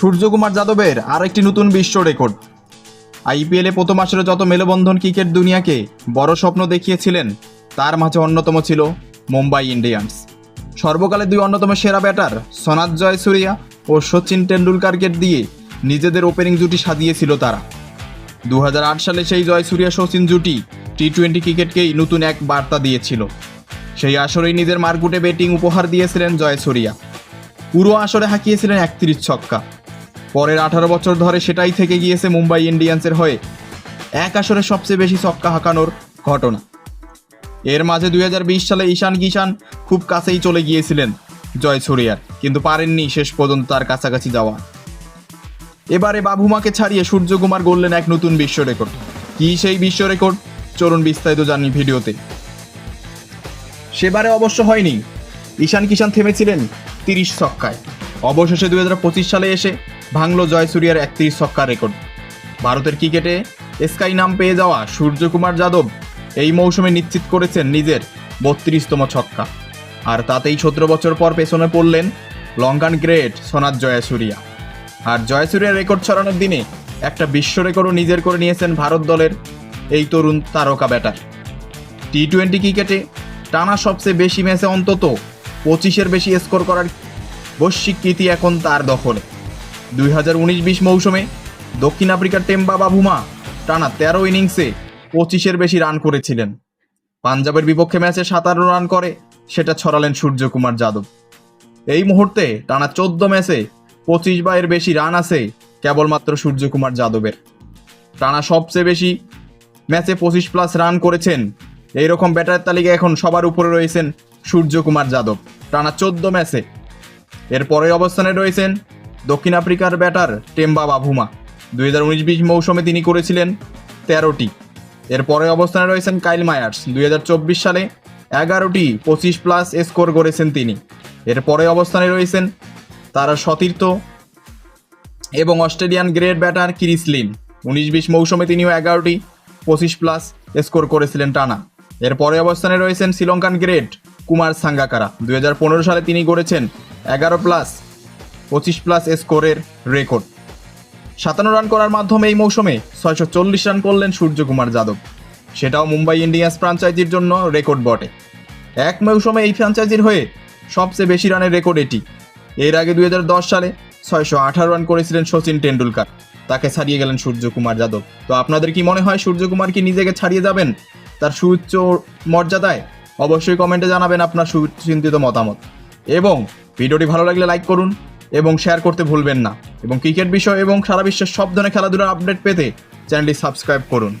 সূর্যকুমার যাদবের আরেকটি নতুন বিশ্ব রেকর্ড। আইপিএলে প্রথম আসরে যত মেলবন্ধন ক্রিকেট দুনিয়াকে বড় স্বপ্ন দেখিয়েছিলেন, তার মাঝে অন্যতম ছিল মুম্বাই ইন্ডিয়ান্স। সর্বকালে দুই অন্যতম সেরা ব্যাটার সনাত জয়সুরিয়া ও সচিন টেন্ডুলকারকে দিয়ে নিজেদের ওপেনিং জুটি সাজিয়েছিল তারা। দু হাজার আট সালে সেই জয়সুরিয়া সচিন জুটি টি টোয়েন্টি ক্রিকেটকেই নতুন এক বার্তা দিয়েছিল। সেই আসরেই নিজের মারকুটে ব্যাটিং উপহার দিয়েছিলেন জয়সুরিয়া। পুরো আসরে হাঁকিয়েছিলেন একত্রিশ ছক্কা। পরের আঠারো বছর ধরে সেটাই থেকে গিয়েছে মুম্বাই ইন্ডিয়ান্সের হয়ে। এক আসরে সবচেয়ে বেশি ছক্কা হাঁকানোর ঘটনা। এর মাঝে দুই হাজার বিশ সালে ঈশান কিষান খুব কাছেই চলে গিয়েছিলেন জয়সুরিয়ার কিন্তু পারেননি শেষ পর্যন্ত তার কাছাকাছি যাওয়া। এবারে বাবুমাকে ছাড়িয়ে সূর্যকুমার গড়লেন এক নতুন বিশ্ব রেকর্ড। কি সেই বিশ্ব রেকর্ড? চলুন বিস্তারিত জানি ভিডিওতে। সেবারে অবশ্য হয়নি। ঈশান কিষান থেমেছিলেন তিরিশ ছক্কায়। অবশেষে দু হাজার পঁচিশ সালে এসে ভাঙল জয়সুরিয়ার একত্রিশ ছক্কা রেকর্ড। ভারতের ক্রিকেটে স্কাই নাম পেয়ে যাওয়া সূর্যকুমার যাদব এই মৌসুমে নিশ্চিত করেছেন নিজের বত্রিশতম ছক্কা। আর তাতেই সতেরো বছর পর পেছনে পড়লেন লঙ্কান গ্রেট সোনাত জয়াসুরিয়া। আর জয়সুরিয়ার রেকর্ড ছড়ানোর দিনে একটা বিশ্ব রেকর্ডও নিজের করে নিয়েছেন ভারত দলের এই তরুণ তারকা ব্যাটার। টি টোয়েন্টি ক্রিকেটে টানা সবচেয়ে বেশি ম্যাচে অন্তত পঁচিশের বেশি স্কোর করার বৈশ্বিক কীর্তি এখন তার দখলে। দুই হাজার উনিশ বিশ মৌসুমে দক্ষিণ আফ্রিকার টেম্বা বাভুমা টানা তেরো ইনিংসে পঁচিশের বেশি রান করেছিলেন। পাঞ্জাবের বিপক্ষে ম্যাচে সাতারো রান করে, সেটা ছড়ালেন সূর্যকুমার যাদব। এই মুহূর্তে টানা চোদ্দ ম্যাচে পঁচিশ বা এর বেশি রান আছে কেবলমাত্র সূর্যকুমার যাদবের। টানা সবচেয়ে বেশি ম্যাচে পঁচিশ প্লাস রান করেছেন এইরকম ব্যাটার তালিকা এখন সবার উপরে রয়েছেন সূর্যকুমার যাদব। টানা চোদ্দ ম্যাচে এর পরের অবস্থানে রয়েছেন দক্ষিণ আফ্রিকার ব্যাটার টেম্বা বাভুমা। দুই হাজার উনিশ বিশ মৌসুমে তিনি করেছিলেন তেরোটি। এর পরের অবস্থানে রয়েছেন কাইল মায়ার্স। দুই হাজার চব্বিশ সালে এগারোটি পঁচিশ প্লাস স্কোর করেছেন তিনি। এর পরে অবস্থানে রয়েছেন তারা সতীর্থ এবং Australian great batter Chris Lynn. উনিশ বিশ মৌসুমে তিনিও এগারোটি পঁচিশ প্লাস স্কোর করেছিলেন টানা। এর পরে অবস্থানে রয়েছেন শ্রীলঙ্কান গ্রেট কুমার সাঙ্গাকারা। দুই হাজার পনেরো সালে তিনি গড়েছেন এগারো প্লাস পঁচিশ প্লাস স্কোরের রেকর্ড সাতান্ন রান করার মাধ্যমে এই মৌসুমে ছয়শো চল্লিশ রান করলেন সূর্যকুমার যাদব। সেটাও মুম্বাই ইন্ডিয়ান্স ফ্রাঞ্চাইজির জন্য রেকর্ড বটে। এক মৌসুমে এই ফ্রাঞ্চাইজির হয়ে সবচেয়ে বেশি রানের রেকর্ড এটি। এর আগে দু হাজার দশ সালে ছয়শো আঠারো রান করেছিলেন সচিন টেন্ডুলকার তাকে ছাড়িয়ে গেলেন সূর্যকুমার যাদব। তো আপনাদের কি মনে হয় সূর্যকুমার কি নিজেকে ছাড়িয়ে যাবেন? তার সুউচ্চ মর্যাদায় অবশ্যই কমেন্টে জানাবেন আপনার সুচিন্তিত মতামত। এবং ভিডিওটি ভালো লাগলে লাইক করুন এবং শেয়ার করতে ভুলবেন না। এবং ক্রিকেট বিষয় এবং সারা বিশ্বের সব ধরনের খেলাধুলার আপডেট পেতে চ্যানেলটি সাবস্ক্রাইব করুন।